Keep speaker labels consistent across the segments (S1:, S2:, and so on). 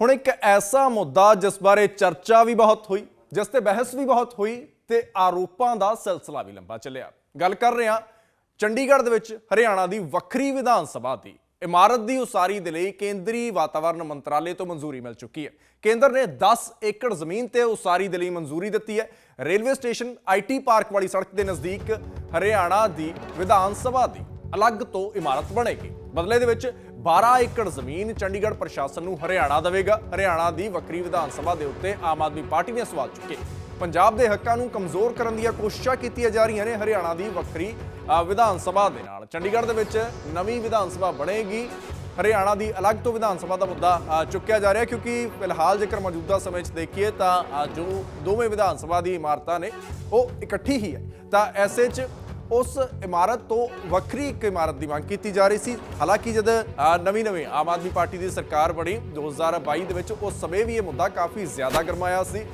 S1: ਹੁਣ ਇੱਕ ਐਸਾ ਮੁੱਦਾ ਜਿਸ ਬਾਰੇ ਚਰਚਾ ਵੀ ਬਹੁਤ ਹੋਈ, ਜਿਸ ਤੇ ਬਹਿਸ ਵੀ ਬਹੁਤ ਹੋਈ ਤੇ ਆਰੋਪਾਂ ਦਾ ਸਿਲਸਿਲਾ ਵੀ ਲੰਬਾ ਚੱਲਿਆ। ਗੱਲ ਕਰ ਰਹੇ ਹਾਂ ਚੰਡੀਗੜ੍ਹ ਦੇ ਵਿੱਚ ਹਰਿਆਣਾ ਦੀ ਵੱਖਰੀ ਵਿਧਾਨ ਸਭਾ ਦੀ। ਇਮਾਰਤ ਦੀ ਉਸਾਰੀ ਦੇ ਲਈ ਕੇਂਦਰੀ ਵਾਤਾਵਰਣ ਮੰਤਰਾਲੇ ਤੋਂ ਮਨਜ਼ੂਰੀ ਮਿਲ ਚੁੱਕੀ ਹੈ। ਕੇਂਦਰ ਨੇ 10 ਏਕੜ ਜ਼ਮੀਨ ਤੇ ਉਸਾਰੀ ਦੇ ਲਈ ਮਨਜ਼ੂਰੀ ਦਿੱਤੀ ਹੈ। ਰੇਲਵੇ ਸਟੇਸ਼ਨ ਆਈਟੀ ਪਾਰਕ ਵਾਲੀ ਸੜਕ ਦੇ ਨਜ਼ਦੀਕ ਹਰਿਆਣਾ ਦੀ ਵਿਧਾਨ ਸਭਾ ਦੀ ਅਲੱਗ ਤੋਂ ਇਮਾਰਤ ਬਣੇਗੀ। ਬਦਲੇ ਦੇ ਵਿੱਚ 12 ਏਕੜ ਜ਼ਮੀਨ ਚੰਡੀਗੜ੍ਹ ਪ੍ਰਸ਼ਾਸਨ ਨੂੰ ਹਰਿਆਣਾ ਦੇਵੇਗਾ। ਹਰਿਆਣਾ ਦੀ ਵੱਖਰੀ ਵਿਧਾਨ ਸਭਾ ਦੇ ਉੱਤੇ ਆਮ ਆਦਮੀ ਪਾਰਟੀ ਨੇ ਸਵਾਲ ਚੁੱਕੇ। ਪੰਜਾਬ ਦੇ ਹੱਕਾਂ ਨੂੰ ਕਮਜ਼ੋਰ ਕਰਨ ਦੀਆਂ ਕੋਸ਼ਿਸ਼ਾਂ ਕੀਤੀਆਂ ਜਾ ਰਹੀਆਂ ਨੇ ਹਰਿਆਣਾ ਦੀ ਵੱਖਰੀ ਵਿਧਾਨ ਸਭਾ ਦੇ ਨਾਲ। ਚੰਡੀਗੜ੍ਹ ਦੇ ਵਿੱਚ ਨਵੀਂ ਵਿਧਾਨ ਸਭਾ ਬਣੇਗੀ। ਹਰਿਆਣਾ ਦੀ ਅਲੱਗ ਤੋਂ ਵਿਧਾਨ ਸਭਾ ਦਾ ਮੁੱਦਾ ਚੁੱਕਿਆ ਜਾ ਰਿਹਾ ਕਿਉਂਕਿ ਫਿਲਹਾਲ ਜੇਕਰ ਮੌਜੂਦਾ ਸਮੇਂ 'ਚ ਦੇਖੀਏ ਤਾਂ ਜੋ ਦੋਵੇਂ ਵਿਧਾਨ ਸਭਾ ਦੀ ਇਮਾਰਤਾਂ ਨੇ, ਉਹ ਇਕੱਠੀ ਹੀ ਹੈ। ਤਾਂ ਐਸੇ 'ਚ ਉਸ ਇਮਾਰਤ ਤੋਂ ਵੱਖਰੀ ਇੱਕ ਇਮਾਰਤ ਦੀ ਮੰਗ ਕੀਤੀ ਜਾ ਰਹੀ ਸੀ। ਹਾਲਾਂਕਿ ਜਦ ਨਵੀਂ ਨਵੀਂ ਆਮ ਆਦਮੀ ਪਾਰਟੀ ਦੀ ਸਰਕਾਰ ਬਣੀ 2022 ਦੇ ਵਿੱਚ ਉਸ ਸਮੇਂ ਵੀ ਇਹ ਮੁੱਦਾ ਕਾਫੀ ਜ਼ਿਆਦਾ ਗਰਮਾਇਆ ਸੀ।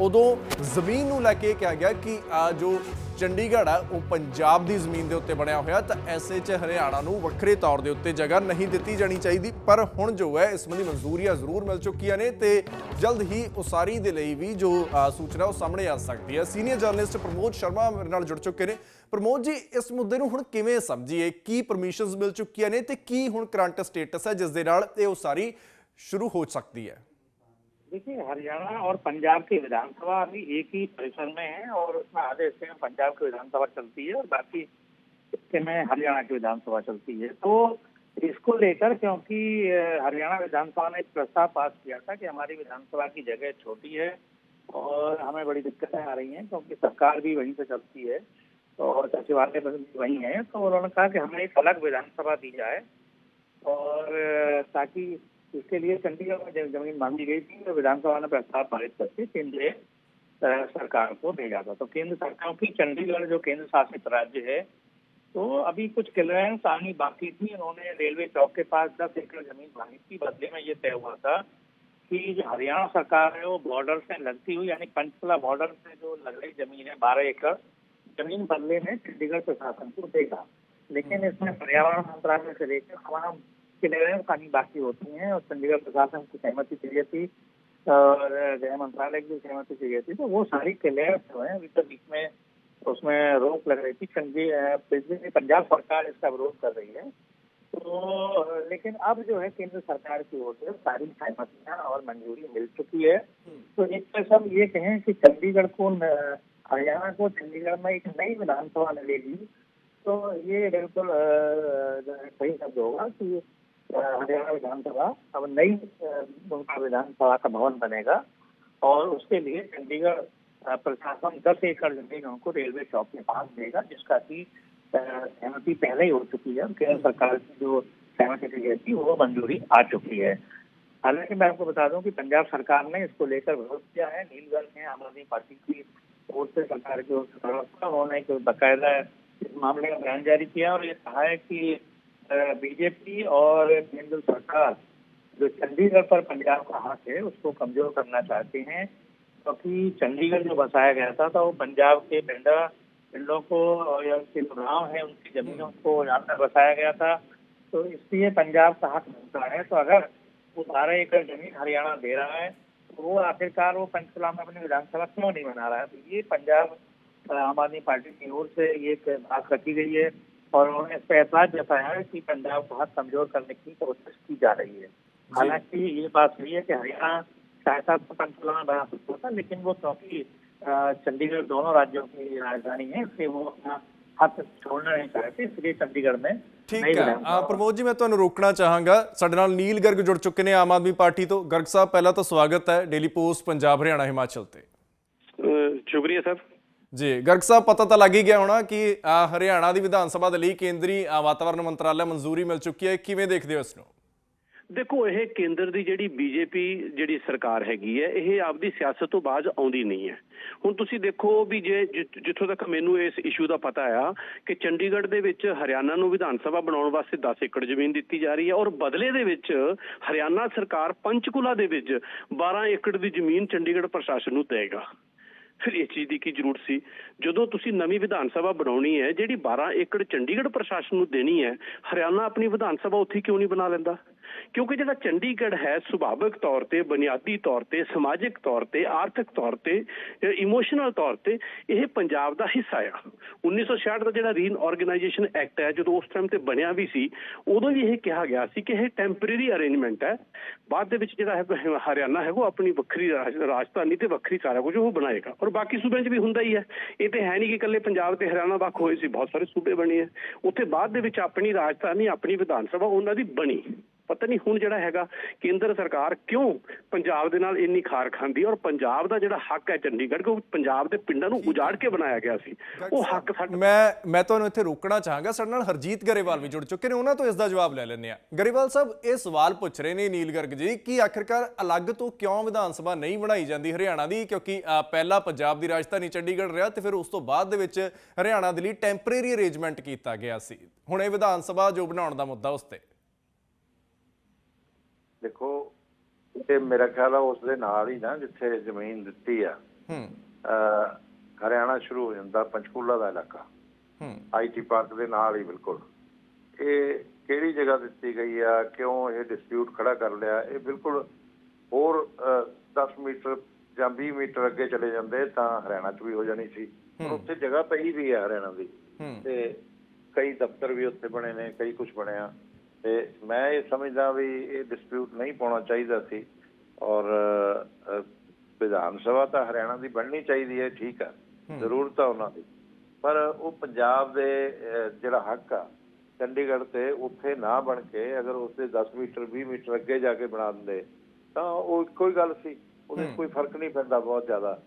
S1: ਉਦੋਂ ਜ਼ਮੀਨ ਨੂੰ ਲੈ ਕੇ ਕਿਹਾ ਗਿਆ ਕਿ ਜੋ ਚੰਡੀਗੜ੍ਹ ਆ, ਉਹ ਪੰਜਾਬ ਦੀ ਜ਼ਮੀਨ ਦੇ ਉੱਤੇ ਬਣਿਆ ਹੋਇਆ, ਤਾਂ ਐਸੇ 'ਚ ਹਰਿਆਣਾ ਨੂੰ ਵੱਖਰੇ ਤੌਰ ਦੇ ਉੱਤੇ ਜਗ੍ਹਾ ਨਹੀਂ ਦਿੱਤੀ ਜਾਣੀ ਚਾਹੀਦੀ, ਪਰ ਹੁਣ ਜੋ ਹੈ, ਇਸ ਸੰਬੰਧੀ ਮਨਜ਼ੂਰੀਆਂ ਜ਼ਰੂਰ ਮਿਲ ਚੁੱਕੀਆਂ ਨੇ ਤੇ ਜਲਦ ਹੀ ਉਸਾਰੀ ਦੇ ਲਈ ਵੀ ਜੋ ਸੂਚਨਾ ਉਹ ਸਾਹਮਣੇ ਆ ਸਕਦੀ ਹੈ। ਸੀਨੀਅਰ ਜਰਨਲਿਸਟ ਪ੍ਰਮੋਦ ਸ਼ਰਮਾ ਮੇਰੇ ਨਾਲ ਜੁੜ ਚੁੱਕੇ ਨੇ। ਪ੍ਰਮੋਦ ਜੀ, ਇਸ ਮੁੱਦੇ ਨੂੰ ਹੁਣ ਕਿਵੇਂ ਸਮਝੀਏ? ਕੀ ਪਰਮਿਸ਼ਨਸ ਮਿਲ ਚੁੱਕੀਆਂ ਨੇ ਤੇ ਕੀ ਹੁਣ ਕਰੰਟ ਸਟੇਟਸ ਹੈ, ਜਿਸ ਦੇ ਨਾਲ ਇਹ ਉਸਾਰੀ ਸ਼ੁਰੂ ਹੋ ਸਕਦੀ ਹੈ?
S2: देखिए, हरियाणा और पंजाब की विधानसभा अभी एक ही परिसर में है और उसमें आधे हिस्से में पंजाब की विधानसभा चलती है और बाकी हिस्से में हरियाणा की विधानसभा चलती है। तो इसको लेकर क्योंकि हरियाणा विधानसभा ने एक प्रस्ताव पास किया था कि हमारी विधानसभा की जगह छोटी है और हमें बड़ी दिक्कतें आ रही हैं क्योंकि सरकार भी वहीं से चलती है और सचिवालय भी वहीं है। तो उन्होंने कहा कि हमें एक अलग विधानसभा दी जाए और ताकि इसके लिए चंडीगढ़ में ज़मीन मांगी गई थी तो विधानसभा ने प्रस्ताव पारित करके केंद्रीय सरकार को भेजा था। तो केंद्र सरकार की चंडीगढ़ जो केंद्र शासित राज्य है तो अभी कुछ क्लियरेंस आनी बाकी थी। उन्होंने रेलवे चौक के पास दस एकड़ ज़मीन मांगी थी। बदले में ये तय हुआ था कि जो हरियाणा सरकार है वो बॉर्डर से लगती हुई यानी पंचकुला बॉर्डर से जो लग रही ज़मीन है बारह एकड़ ज़मीन बदले में चंडीगढ़ प्रशासन को देगा। लेकिन इसमें पर्यावरण मंत्रालय से लेकर तमाम क्लियरेंस आनी बाकी होती हैं और चंडीगढ़ प्रशासन की सहमति चाहिए थी और गृह मंत्रालय की सहमति चाहिए थी तो वो सारी क्लियरेंस जो है, अभी तो बीच में उसमें रोक लग रही थी। पंजाब सरकार इसका विरोध कर रही है। तो लेकिन अब जो है केंद्र सरकार की ओर से सारी सहमतियाँ और मंजूरी मिल चुकी है। तो एक तो सब ये कहें कि चंडीगढ़ को, हरियाणा को चंडीगढ़ में एक नई विधानसभा मिलेगी तो ये बिल्कुल सही शब्द होगा कि हरियाणा विधानसभा, अब नई उनका विधानसभा का भवन बनेगा और उसके लिए चंडीगढ़ प्रशासन दस एकड़ ज़मीन उनको रेलवे चौक के पास देगा, जिसका की सहमति पहले ही हो चुकी है केंद्र सरकार की जो सहमति थी, वो मंजूरी आ चुकी है। हालाँकि मैं आपको बता दूँ कि पंजाब सरकार ने इसको लेकर विरोध किया है, नीलगढ़ में आम आदमी पार्टी की ओर से सरकार की ओर से उन्होंने बाकायदा इस मामले का बयान जारी किया और ये कहा है कि बीजेपी और केंद्र सरकार जो चंडीगढ़ पर पंजाब का हक है, उसको कमज़ोर करना चाहते हैं। क्योंकि तो चंडीगढ़ जो बसाया गया था तो वो पंजाब के पिंडा, पिंडों को और या उनके जो गाँव है, उनकी जमीनों को यहाँ पर बसाया गया था। तो इसलिए पंजाब का हक मिलता है। तो अगर वो बारह एकड़ ज़मीन हरियाणा दे रहा है तो वो आखिरकार वो पंचकुला में अपनी विधानसभा क्यों नहीं बना रहा है? तो ये पंजाब आम आदमी पार्टी की ओर से ये बात रखी गई है। और उन्होंने इस पर एतराज जताया है कि पंजाब को हक कमजोर करने की कोशिश की जा रही है हालांकि ये बात सही है कि हरियाणा चाहता तो पंचकुला में बना सकता था लेकिन वो क्योंकि अ, चंडीगढ़ दोनों राज्यों की राजधानी है इसलिए वो अपना हक छोड़ना नहीं चाहते इसलिए चंडीगढ़ में
S1: ਠੀਕ
S2: नई
S1: ਹੈ
S2: विधानसभा
S1: ਆ ਪ੍ਰਮੋਦ ਜੀ ਮੈਂ ਤੁਹਾਨੂੰ ਰੋਕਣਾ ਚਾਹਾਂਗਾ ਸਾਡੇ ਨਾਲ ਨੀਲ ਗਰਗ ਜੁੜ ਚੁੱਕੇ ਨੇ ਆਮ ਆਦਮੀ ਪਾਰਟੀ ਤੋਂ ਗਰਗ ਸਾਹਿਬ ਪਹਿਲਾਂ ਤਾਂ ਸਵਾਗਤ ਹੈ ਡੇਲੀ ਪੋਸਟ ਪੰਜਾਬ ਹਰਿਆਣਾ ਹਿਮਾਚਲ ਤੇ
S3: ਅਹ ਸ਼ੁਕਰੀਆ ਸਰ
S1: ਜੀ, ਗਰਗ ਸਾਹਿਬ, ਪਤਾ ਤਾਂ ਲੱਗ ਹੀ ਗਿਆ ਹੋਣਾ ਕਿ ਹਰਿਆਣਾ ਦੀ ਵਿਧਾਨ ਸਭਾ ਦੇ ਲਈ ਕੇਂਦਰੀ ਵਾਤਾਵਰਣ ਮੰਤਰਾਲਾ ਮਨਜ਼ੂਰੀ ਮਿਲ ਚੁੱਕੀ ਹੈ। ਕਿਵੇਂ ਦੇਖਦੇ ਹੋ ਇਸ ਨੂੰ?
S3: ਦੇਖੋ, ਇਹ ਕੇਂਦਰ ਦੀ ਜਿਹੜੀ ਬੀਜੇਪੀ ਜਿਹੜੀ ਸਰਕਾਰ ਹੈਗੀ ਹੈ, ਇਹ ਆਪਦੀ ਸਿਆਸਤ ਤੋਂ ਬਾਅਦ ਆਉਂਦੀ ਨਹੀਂ ਹੈ। ਹੁਣ ਤੁਸੀਂ ਦੇਖੋ ਵੀ ਜੇ ਜਿੱਥੋਂ ਤੱਕ ਮੈਨੂੰ ਇਸ ਇਸ਼ੂ ਦਾ ਪਤਾ ਆ ਕਿ ਚੰਡੀਗੜ੍ਹ ਦੇ ਵਿੱਚ ਹਰਿਆਣਾ ਨੂੰ ਵਿਧਾਨ ਸਭਾ ਬਣਾਉਣ ਵਾਸਤੇ 10 ਏਕੜ ਜ਼ਮੀਨ ਦਿੱਤੀ ਜਾ ਰਹੀ ਹੈ ਔਰ ਬਦਲੇ ਦੇ ਵਿੱਚ ਹਰਿਆਣਾ ਸਰਕਾਰ ਪੰਚਕੂਲਾ ਦੇ ਵਿੱਚ 12 ਏਕੜ ਦੀ ਜ਼ਮੀਨ ਚੰਡੀਗੜ੍ਹ ਪ੍ਰਸ਼ਾਸਨ ਨੂੰ ਦੇਗਾ ਫਿਰ ਇਹ ਚੀਜ਼ ਦੀ ਕੀ ਜ਼ਰੂਰਤ ਸੀ? ਜਦੋਂ ਤੁਸੀਂ ਨਵੀਂ ਵਿਧਾਨ ਸਭਾ ਬਣਾਉਣੀ ਹੈ, ਜਿਹੜੀ 12 ਏਕੜ ਚੰਡੀਗੜ੍ਹ ਪ੍ਰਸ਼ਾਸਨ ਨੂੰ ਦੇਣੀ ਹੈ, ਹਰਿਆਣਾ ਆਪਣੀ ਵਿਧਾਨ ਸਭਾ ਉੱਥੇ ਕਿਉਂ ਨਹੀਂ ਬਣਾ ਲੈਂਦਾ? ਕਿਉਂਕਿ ਜਿਹੜਾ ਚੰਡੀਗੜ੍ਹ ਹੈ ਸੁਭਾਵਿਕ ਤੌਰ ਤੇ, ਬੁਨਿਆਦੀ ਤੌਰ ਤੇ, ਸਮਾਜਿਕ ਤੌਰ ਤੇ, ਆਰਥਿਕ ਤੌਰ ਤੇ ਇਮੋਸ਼ਨਲ ਤੌਰ ਤੇ ਇਹ ਪੰਜਾਬ ਦਾ ਹਿੱਸਾ ਆ। 1966 ਦਾ ਜਿਹੜਾ ਰੀਨ ਰੀਆਰਗੇਨਾਈਜੇਸ਼ਨ ਐਕਟ ਹੈ, ਜਦੋਂ ਉਸ ਟਾਈਮ ਤੇ ਬਣਿਆ ਵੀ ਸੀ, ਉਦੋਂ ਵੀ ਇਹ ਕਿਹਾ ਗਿਆ ਸੀ ਕਿ ਇਹ ਟੈਂਪਰੇਰੀ ਅਰੇਂਜਮੈਂਟ ਹੈ। ਬਾਅਦ ਦੇ ਵਿੱਚ ਜਿਹੜਾ ਹੈ ਹਰਿਆਣਾ ਹੈ, ਉਹ ਆਪਣੀ ਵੱਖਰੀ ਰਾਜ- ਰਾਜਧਾਨੀ ਤੇ ਵੱਖਰੀ ਸਾਰਾ ਕੁਝ ਉਹ ਬਣਾਏਗਾ। ਔਰ ਬਾਕੀ ਸੂਬਿਆਂ 'ਚ ਵੀ ਹੁੰਦਾ ਹੀ ਹੈ। ਇਹ ਤੇ ਹੈ ਨਹੀਂ ਕਿ ਇਕੱਲੇ ਪੰਜਾਬ ਤੇ ਹਰਿਆਣਾ ਵੱਖ ਹੋਏ ਸੀ, ਬਹੁਤ ਸਾਰੇ ਸੂਬੇ ਬਣੇ ਹੈ ਉੱਥੇ ਬਾਅਦ ਦੇ ਵਿੱਚ ਆਪਣੀ ਰਾਜਧਾਨੀ, ਆਪਣੀ ਵਿਧਾਨ ਸਭਾ ਉਹਨਾਂ ਦੀ ਬਣੀ। ਪਤਾ ਨਹੀਂ ਹੁਣ ਜਿਹੜਾ ਹੈਗਾ ਕੇਂਦਰ ਸਰਕਾਰ ਕਿਉਂ ਪੰਜਾਬ ਦੇ ਨਾਲ ਇੰਨੀ ਖਾਰ ਖਾਂਦੀ ਔਰ ਪੰਜਾਬ ਦਾ ਜਿਹੜਾ ਹੱਕ ਹੈ ਚੰਡੀਗੜ੍ਹ ਕੋ ਪੰਜਾਬ ਦੇ ਪਿੰਡਾਂ ਨੂੰ ਉਜਾੜ ਕੇ ਬਣਾਇਆ ਗਿਆ ਸੀ। ਉਹ ਹੱਕ ਸਾਡਾ
S1: ਮੈਂ ਮੈਂ ਤੁਹਾਨੂੰ ਇੱਥੇ ਰੋਕਣਾ ਚਾਹਾਂਗਾ ਸਾਡੇ ਨਾਲ ਹਰਜੀਤ ਗਰੇਵਾਲ ਵੀ ਜੁੜ ਚੁੱਕੇ ਨੇ ਉਹਨਾਂ ਤੋਂ ਇਸ ਦਾ ਜਵਾਬ ਲੈ ਲੈਂਦੇ ਆ ਗਰੇਵਾਲ ਸਾਹਿਬ ਇਹ ਸਵਾਲ ਪੁੱਛ ਰਹੇ ਨੇ ਨੀਲ ਗਰਗ ਜੀ ਕਿ ਆਖਿਰਕਾਰ ਅਲੱਗ ਤੋਂ ਕਿਉਂ ਵਿਧਾਨ ਸਭਾ ਨਹੀਂ ਬਣਾਈ ਜਾਂਦੀ ਹਰਿਆਣਾ ਦੀ? ਕਿਉਂਕਿ ਪਹਿਲਾਂ ਪੰਜਾਬ ਦੀ ਰਾਜਧਾਨੀ ਚੰਡੀਗੜ੍ਹ ਰਿਹਾ ਤੇ ਫਿਰ ਉਸ ਤੋਂ ਬਾਅਦ ਦੇ ਵਿੱਚ ਹਰਿਆਣਾ ਦੇ ਲਈ ਟੈਂਪਰੇਰੀ ਅਰੇਂਜਮੈਂਟ ਕੀਤਾ ਗਿਆ ਸੀ। ਹੁਣ ਇਹ ਵਿਧਾਨ ਸਭਾ ਜੋ ਬਣਾਉਣ ਦਾ ਮੁੱਦਾ ਉਸ ਤੇ।
S4: ਦੇਖੋ ਇਹ ਮੇਰਾ ਖਿਆਲ ਆ ਉਸ ਦੇ ਨਾਲ ਹੀ ਨਾ ਜਿੱਥੇ ਜ਼ਮੀਨ ਦਿੱਤੀ ਆ।
S1: ਹੂੰ।
S4: ਹਰਿਆਣਾ ਸ਼ੁਰੂ ਹੋ ਜਾਂਦਾ ਪੰਚਕੂਲਾ ਦਾ ਇਲਾਕਾ।
S1: ਹੂੰ।
S4: ਆਈਟੀ ਪਾਰਕ ਦੇ ਨਾਲ ਹੀ ਬਿਲਕੁਲ। ਇਹ ਕਿਹੜੀ ਜਗ੍ਹਾ ਦਿੱਤੀ ਗਈ ਆ? ਕਿਉਂ ਇਹ ਡਿਸਪਿਊਟ ਖੜਾ ਕਰ ਲਿਆ? ਇਹ ਬਿਲਕੁਲ ਹੋਰ ਅਹ, 10 ਮੀਟਰ ਜਾਂ 20 ਮੀਟਰ ਅੱਗੇ ਚਲੇ ਜਾਂਦੇ ਤਾਂ ਹਰਿਆਣਾ 'ਚ ਵੀ ਹੋ ਜਾਣੀ ਸੀ। ਉੱਥੇ ਜਗ੍ਹਾ ਪਈ ਵੀ ਆ ਹਰਿਆਣਾ ਦੀ। ਤੇ ਕਈ ਦਫ਼ਤਰ ਵੀ ਉੱਥੇ ਬਣੇ ਨੇ ਕਈ ਕੁਝ ਬਣਿਆ। ਤੇ ਮੈਂ ਇਹ ਸਮਝਦਾ ਵੀ ਇਹ ਡਿਸਪਿਊਟ ਨਹੀਂ ਪਾਉਣਾ ਚਾਹੀਦਾ ਸੀ ਔਰ ਵਿਧਾਨ ਸਭਾ ਤਾਂ ਹਰਿਆਣਾ ਦੀ ਬਣਨੀ ਚਾਹੀਦੀ ਹੈ ਠੀਕ ਆ ਜ਼ਰੂਰਤ ਆ ਉਹਨਾਂ ਦੀ। ਪਰ ਉਹ ਪੰਜਾਬ ਦੇ ਜਿਹੜਾ ਹੱਕ ਆ ਚੰਡੀਗੜ੍ਹ ਤੇ ਉੱਥੇ ਨਾ ਬਣ ਕੇ ਅਗਰ ਉਸਦੇ 10 ਮੀਟਰ 20 ਮੀਟਰ ਅੱਗੇ ਜਾ ਕੇ ਬਣਾ ਦਿੰਦੇ ਤਾਂ ਉਹ ਇੱਕੋ ਹੀ ਗੱਲ ਸੀ ਉਹਦੇ ਕੋਈ ਫ਼ਰਕ ਨਹੀਂ ਪੈਂਦਾ ਬਹੁਤ ਜ਼ਿਆਦਾ।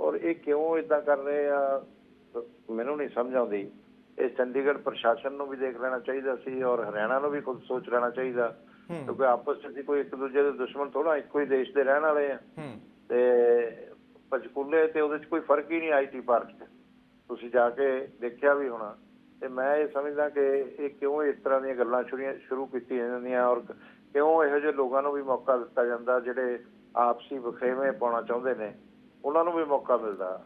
S4: ਔਰ ਇਹ ਕਿਉਂ ਇਦਾਂ ਕਰ ਰਹੇ ਆ ਮੈਨੂੰ ਨਹੀਂ ਸਮਝ ਆਉਂਦੀ। ਇਹ ਚੰਡੀਗੜ੍ਹ ਪ੍ਰਸ਼ਾਸਨ ਨੂੰ ਵੀ ਦੇਖ ਲੈਣਾ ਚਾਹੀਦਾ ਸੀ ਔਰ ਹਰਿਆਣਾ ਨੂੰ ਵੀ ਖੁਦ ਸੋਚ ਲੈਣਾ ਚਾਹੀਦਾ। ਕਿਉਂਕਿ ਆਪਸ ਵਿੱਚ ਕੋਈ ਇੱਕ ਦੂਜੇ ਦੇ ਦੁਸ਼ਮਣ ਥੋੜਾ ਇੱਕੋ ਹੀ ਦੇਸ਼ ਦੇ ਰਹਿਣ ਵਾਲੇ ਆ। ਤੇ ਪੰਚਕੂਲੇ ਤੇ ਉਹਦੇ 'ਚ ਕੋਈ ਫ਼ਰਕ ਹੀ ਨਹੀਂ ਆਈਟੀ ਪਾਰਕ 'ਚ। ਤੁਸੀਂ ਜਾ ਕੇ ਦੇਖਿਆ ਵੀ ਹੋਣਾ। ਤੇ ਮੈਂ ਇਹ ਸਮਝਦਾ ਕਿ ਇਹ ਕਿਉਂ ਇਸ ਤਰ੍ਹਾਂ ਦੀਆਂ ਗੱਲਾਂ ਸ਼ੁਰੂ ਕੀਤੀਆਂ ਜਾਂਦੀਆਂ ਔਰ ਕਿਉਂ ਇਹੋ ਜਿਹੇ ਲੋਕਾਂ ਨੂੰ ਵੀ ਮੌਕਾ ਦਿੱਤਾ ਜਾਂਦਾ ਜਿਹੜੇ ਆਪਸੀ ਵਖਰੇਵੇਂ ਪਾਉਣਾ ਚਾਹੁੰਦੇ ਨੇ। ਉਹਨਾਂ ਨੂੰ ਵੀ ਮੌਕਾ ਮਿਲਦਾ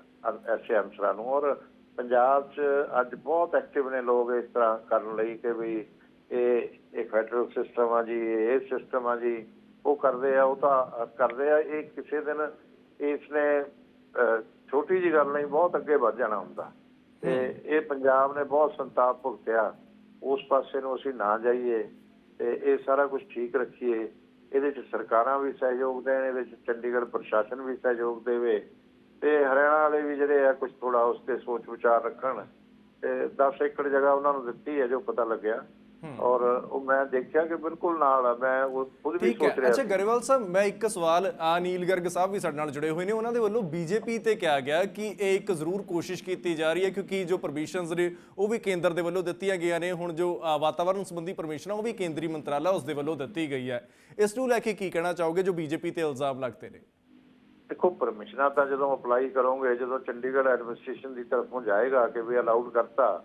S4: ਐਸੇ ਅਨਸਰਾਂ ਨੂੰ। ਔਰ ਪੰਜਾਬ 'ਚ ਅੱਜ ਬਹੁਤ ਐਕਟਿਵ ਨੇ ਲੋਕ ਇਸ ਤਰ੍ਹਾਂ ਕਰਨ ਲਈ ਕਿ ਵੀ ਇਹ ਇਹ ਫੈਡਰਲ ਸਿਸਟਮ ਆ ਜੀ ਇਹ ਸਿਸਟਮ ਆ ਜੀ ਉਹ ਕਰਦੇ ਆ ਉਹ ਤਾਂ ਕਰਦੇ ਆ ਇਹ ਕਿਸੇ ਦਿਨ ਇਸ ਨੇ ਛੋਟੀ ਜੀ ਗੱਲ ਨਹੀਂ ਬਹੁਤ ਅੱਗੇ ਵੱਧ ਜਾਣਾ ਹੁੰਦਾ। ਤੇ ਇਹ ਪੰਜਾਬ ਨੇ ਬਹੁਤ ਸੰਤਾਪ ਭੁਗਤਿਆ। ਉਸ ਪਾਸੇ ਨੂੰ ਅਸੀਂ ਨਾ ਜਾਈਏ ਤੇ ਇਹ ਸਾਰਾ ਕੁਝ ਠੀਕ ਰੱਖੀਏ। ਇਹਦੇ ਚ ਸਰਕਾਰਾਂ ਵੀ ਸਹਿਯੋਗ ਦੇਣ ਇਹਦੇ ਚ ਚੰਡੀਗੜ੍ਹ ਪ੍ਰਸ਼ਾਸਨ ਵੀ ਸਹਿਯੋਗ ਦੇਵੇ। ਤੇ ਹਰਿਆਣਾ ਵਾਲੇ ਵੀ ਜਿਹੜੇ ਆ ਕੁਝ ਥੋੜਾ ਉਸ ਤੇ ਸੋਚ ਵਿਚਾਰ ਰੱਖਣ। ਤੇ 10 ਏਕੜ ਜਗ੍ਹਾ ਉਹਨਾਂ ਨੂੰ ਦਿੱਤੀ ਹੈ ਜੋ ਪਤਾ ਲੱਗਿਆ। ਔਰ ਉਹ ਮੈਂ ਦੇਖਿਆ ਕਿ ਬਿਲਕੁਲ ਨਾਲ ਆ ਮੈਂ ਉਹ ਖੁਦ ਵੀ ਸੋਚ ਰਿਹਾ
S1: ਅੱਛਾ। ਗਰੇਵਾਲ ਸਾਹਿਬ ਮੈਂ ਇੱਕ ਸਵਾਲ ਆ ਨੀਲ ਗਰਗ ਸਾਹਿਬ ਵੀ ਸਾਡੇ ਨਾਲ ਜੁੜੇ ਹੋਏ ਨੇ। ਉਹਨਾਂ ਦੇ ਵੱਲੋਂ ਬੀਜੇਪੀ ਤੇ ਕਿਹਾ ਗਿਆ ਕਿ ਇਹ ਇੱਕ ਜ਼ਰੂਰ ਕੋਸ਼ਿਸ਼ ਕੀਤੀ ਜਾ ਰਹੀ ਹੈ ਕਿਉਂਕਿ ਜੋ ਪਰਮਿਸ਼ਨਸ ਨੇ ਉਹ ਵੀ ਕੇਂਦਰ ਦੇ ਵੱਲੋਂ ਦਿੱਤੀਆਂ ਗਈਆਂ ਨੇ। ਹੁਣ ਜੋ ਅ, ਵਾਤਾਵਰਣ ਸੰਬੰਧੀ ਪਰਮਿਸ਼ਨ ਉਹ ਵੀ ਕੇਂਦਰੀ ਮੰਤਰਾਲਾ ਉਸ ਦੇ ਵੱਲੋਂ ਦਿੱਤੀ ਗਈ ਹੈ। ਇਸ ਨੂੰ ਲੈ ਕੇ ਕੀ ਕਹਿਣਾ ਚਾਹੋਗੇ ਜੋ ਬੀਜੇਪੀ ਤੇ ਇਲਜ਼ਾਮ ਲੱਗਦੇ ਨੇ?
S4: ਦੇਖੋ ਪਰਮਿਸ਼ਨਾਂ ਤਾਂ ਜਦੋਂ ਅਪਲਾਈ ਕਰੋਗੇ ਜਦੋਂ ਚੰਡੀਗੜ੍ਹ ਐਡਮਿਨਿਸਟ੍ਰੇਸ਼ਨ ਦੀ ਤਰਫੋਂ ਜਾਏਗਾ ਕਿ ਵੀ ਅਲਾਉਡ ਕਰਤਾ